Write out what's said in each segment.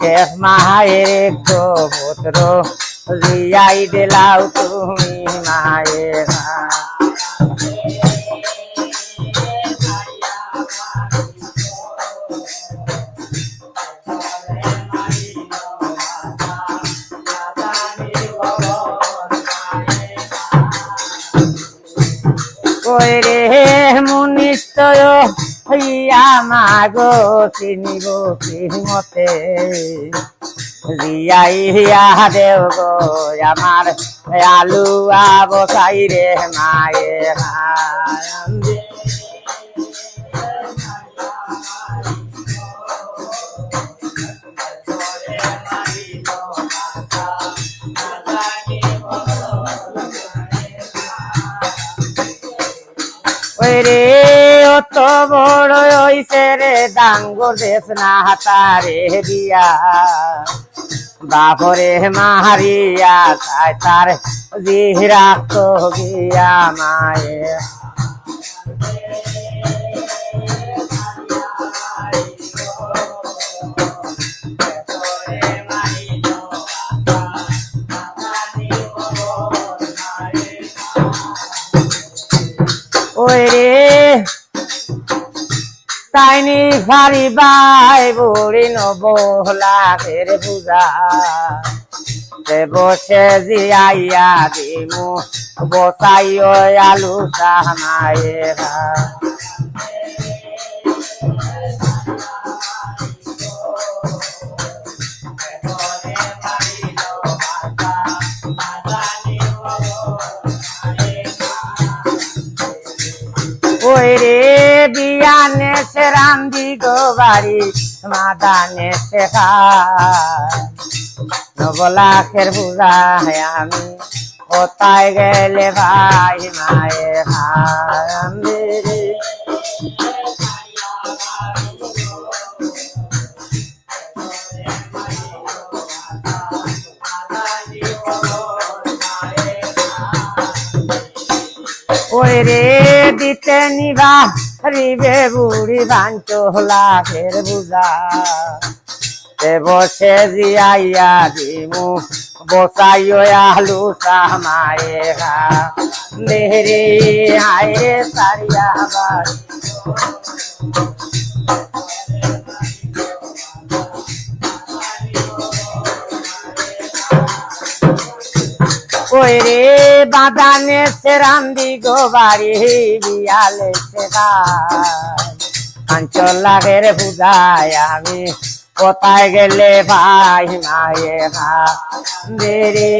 এক মায়ের একটু পুত্র রিয়াই দিলাও তুমি মায়ের কই রে মুনিষ্টয় হইয়া মাগো চিনিব মতে রিয়াই হিয়া দেও আমার আলু বসাই রে মায়ে রে অত বড় হইছে রে ডাঙ্গর দেশ না হাতারে দিয়া। বাপরে মারিয়া, তাই তার জিহরা তো গিয়া মায়ে। ওই রে তাইনি ফারি বাই বুড়ি নবহলা ফের সে বসে জিয়াইয়া দিমু, বসাইও আলু সাহনায়েরা ওই রে বিয়ানে সে রান্দি গো বাড়ি, মাদানে সে নবলাখের বুঝায় আমি, কোথায় গেলে ভাই মায়ে হারামে রে ওই রে দিতে নিবা রিবে বুড়ি বাঞ্চ হলা ফের বুঝা। বসে জিয়াইয়া দিমু বসাইও আলু সামায়ে আয়ে সারিয়া বাড়ি। ওই বাদানে সে রান্দি গো বাড়ি, বিয়ালে সে কাঞ্চল লাগের পূজায় আমি কোথায় গেলে ভাই, মায়ে ভা রে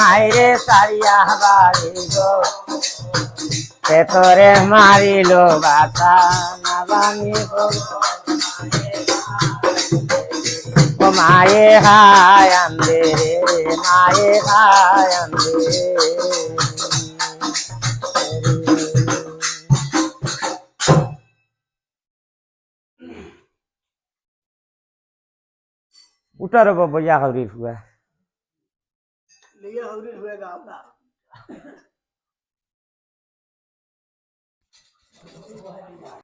হাই রে সারিয়া বাড়ি গো। সে তোরে মারিল বাতা না বানি మాయే హాయ్ అందే మాయే హాయ్ అందే उतर भैया हवरी हुआ है